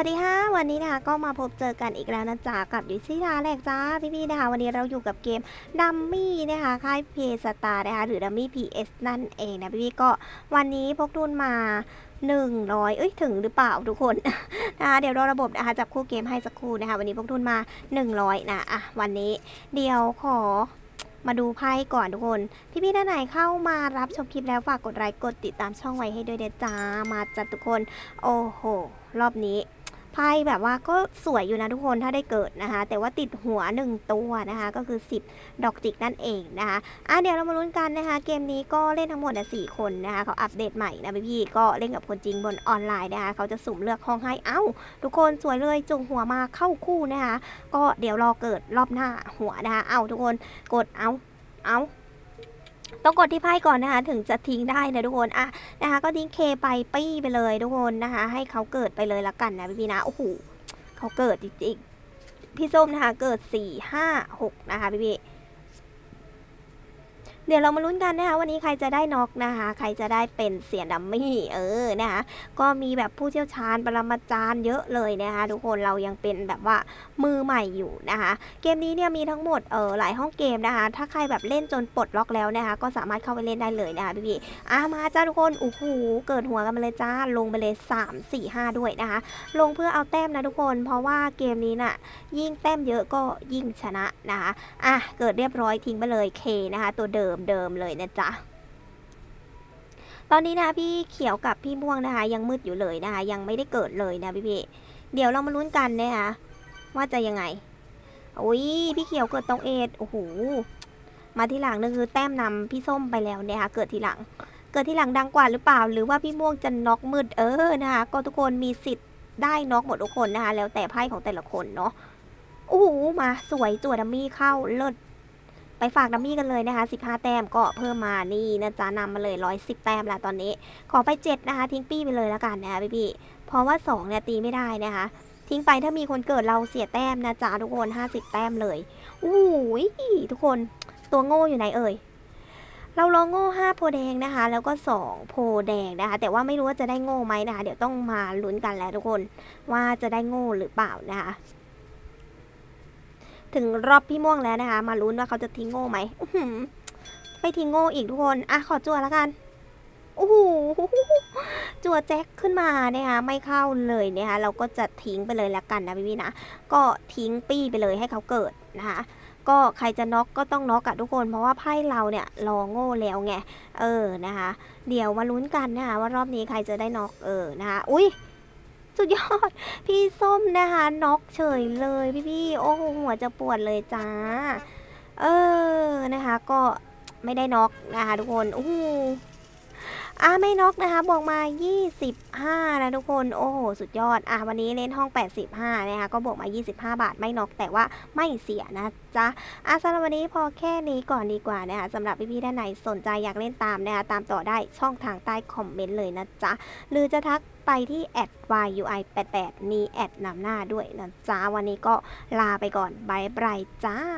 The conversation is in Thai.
วัสดีค่ะ วันนี้นะคะก็มาพบเจอกันอีกแล้วนะจ๊ะกับดิซี่ดาแหลกจ้าพี่ๆนะคะ วันนี้เราอยู่กับเกมดัมมี่นะคะค่ายเพสตาร์นะคะหรือดัมมี่พีเอสนั่นเองนะพี่ๆก็วันนี้พกทุนมา100 เอ้ย ถึงหรือเปล่าทุกคนนะคะเดี๋ยวรอระบบนะคะจับคู่เกมให้สักครู่นะคะ วันนี้พกทุนมา 100 นะอะวันนี้เดี๋ยวขอมาดูไพ่ก่อนทุกคน พี่ๆท่านไหนเข้ามารับชมคลิปแล้วฝากกดไลค์กดติดตามช่องไว้ให้ด้วยเด็ดจ้ามาจัดทุกคน โอ้โห รอบนี้ ไพ่แบบว่าก็สวยอยู่นะทุกคนถ้าได้เกิดนะคะ แต่ว่าติดหัวหนึ่งตัวนะคะ ก็คือ 10 ดอกจิกนั่นเองนะคะอะเดี๋ยวเรามาลุ้นกันนะคะ เกมนี้ก็เล่นทั้งหมดนะสี่คนนะคะเขาอัปเดตใหม่นะพี่ก็เล่นกับคนจริงบนออนไลน์นะคะเขาจะสุ่มเลือกห้องให้เอ้า ทุกคนสวยเลยจุงหัวมาเข้าคู่นะคะ ก็เดี๋ยวรอเกิดรอบหน้าหัวนะคะ เอาทุกคนกดเอาเอา ต้องกดที่ไพ่ก่อนนะคะ ถึงจะทิ้งได้นะทุกคนอะนะคะ ก็ทิ้งเคไปปี้ไปเลยทุกคนนะคะ ให้เขาเกิดไปเลยละกันนะพี่ๆนะโอ้โหเขาเกิดจริงๆพี่ส้มนะคะ เกิดสี่ห้าหกนะคะพี่ๆ เดี๋ยวเรามาลุ้นกันนะคะ วันนี้ใครจะได้น็อกนะคะ ใครจะได้เป็นเสียดัมมี่เออนะคะก็มีแบบผู้เชี่ยวชาญปรมาจารย์เยอะเลยนะคะทุกคนเรายังเป็นแบบว่ามือใหม่อยู่นะคะ เกมนี้เนี่ยมีทั้งหมดเออหลายห้องเกมนะคะ ถ้าใครแบบเล่นจนปลดล็อกแล้วนะคะ ก็สามารถเข้าไปเล่นได้เลยนะคะพี่ๆอะมาจ้าทุกคนโอ้โหเกิดหัวกันมาเลยจ้าลงไปเลย3 4 5 ด้วยนะคะ ลงเพื่อเอาแต้มนะทุกคน เพราะว่าเกมนี้น่ะยิ่งแต้มเยอะก็ยิ่งชนะนะคะอะเกิดเรียบร้อยทิ้งไปเลยเคนะคะ ตัวเดิมเดิมเลยนะจ๊ะตอนนี้นะพี่เขียวกับพี่ม่วงนะคะ ยังมืดอยู่เลยนะคะ ยังไม่ได้เกิดเลยนะพี่พี่ๆเดี๋ยวเรามาลุ้นกันนะคะว่าจะยังไงอุ้ยพี่เขียวเกิดตรงเอทโอ้โหมาทีหลังนั่คือแต้มนำพี่ส้มไปแล้วเนี่ยค่ะเกิดทีหลัง เกิดทีหลังดังกว่าหรือเปล่า หรือว่าพี่ม่วงจะน็อกมืดเออนะคะก็ทุกคนมีสิทธิ์ได้น็อกหมดทุกคนนะคะแล้วแต่ไพ่ของแต่ละคนเนาะโอ้โหมาสวยจั่วดัมมี่เข้าเลิศ ไปฝากดัมมี่กันเลยนะคะ 15 แต้มก็เพิ่มมานี่นะจ๊ะนำมาเลย 110 แต้มแล้วตอนนี้ ขอไป 7 นะคะ ทิ้งปี้ไปเลยแล้วกันนะคะพี่พี่ๆเพราะว่า 2 เนี่ยตีไม่ได้นะคะ ทิ้งไปถ้ามีคนเกิดเราเสียแต้มนะจ๊ะทุกคน 50 แต้มเลยอู้ยทุกคนตัวโง่อยู่ไหนเอ่ยเราลองโง่ห้าโพแดงนะคะ แล้วก็สองโพแดงนะคะ แต่ว่าไม่รู้ว่าจะได้โง่ไหมนะคะ เดี๋ยวต้องมาลุ้นกันแล้วทุกคนว่าจะได้โง่หรือเปล่านะคะ ถึงรอบพี่ม่วงแล้วนะคะ มาลุ้นว่าเขาจะทิ้งโง่ไหมไม่ทิ้งโง่อีกทุกคน อะ ขอจั่วแล้วกันโอ้โหจั่วแจ็คขึ้นมานะคะไม่เข้าเลยนะคะเราก็จะทิ้งไปเลยแล้วกันนะพี่ๆนะ ก็ทิ้งปี้ไปเลยให้เขาเกิดนะคะก็ใครจะน็อกก็ต้องน็อกอะทุกคน เพราะว่าไพ่เราเนี่ยรอโง่แล้วไง เออนะคะ เดี๋ยวมาลุ้นกันนะคะว่ารอบนี้ใครจะได้น็อกเออนะคะ อุ้ย สุดยอด พี่ส้มนะคะน็อกเฉยเลยพี่พี่โอ้โหหัวจะปวดเลยจ้า เออนะคะ ก็ไม่ได้น็อกนะคะทุกคนโอ้โห อะไม่น็อกนะคะบอกมา 25 นะทุกคน โอ้โห สุดยอด อะวันนี้เล่นห้อง 85 นะคะ ก็บวกมา 25 บาท ไม่น็อกแต่ว่าไม่เสียนะจ๊ะ อะสำหรับวันนี้พอแค่นี้ก่อนดีกว่านะคะสำหรับพี่ๆท่านไหนสนใจอยากเล่นตามนะคะ ตามต่อได้ช่องทางใต้คอมเมนต์เลยนะจ๊ะ หรือจะทักไปที่แอด yui88 มีแอดนำหน้าด้วยนะจ๊ะ วันนี้ก็ลาไปก่อนบายบายจ้า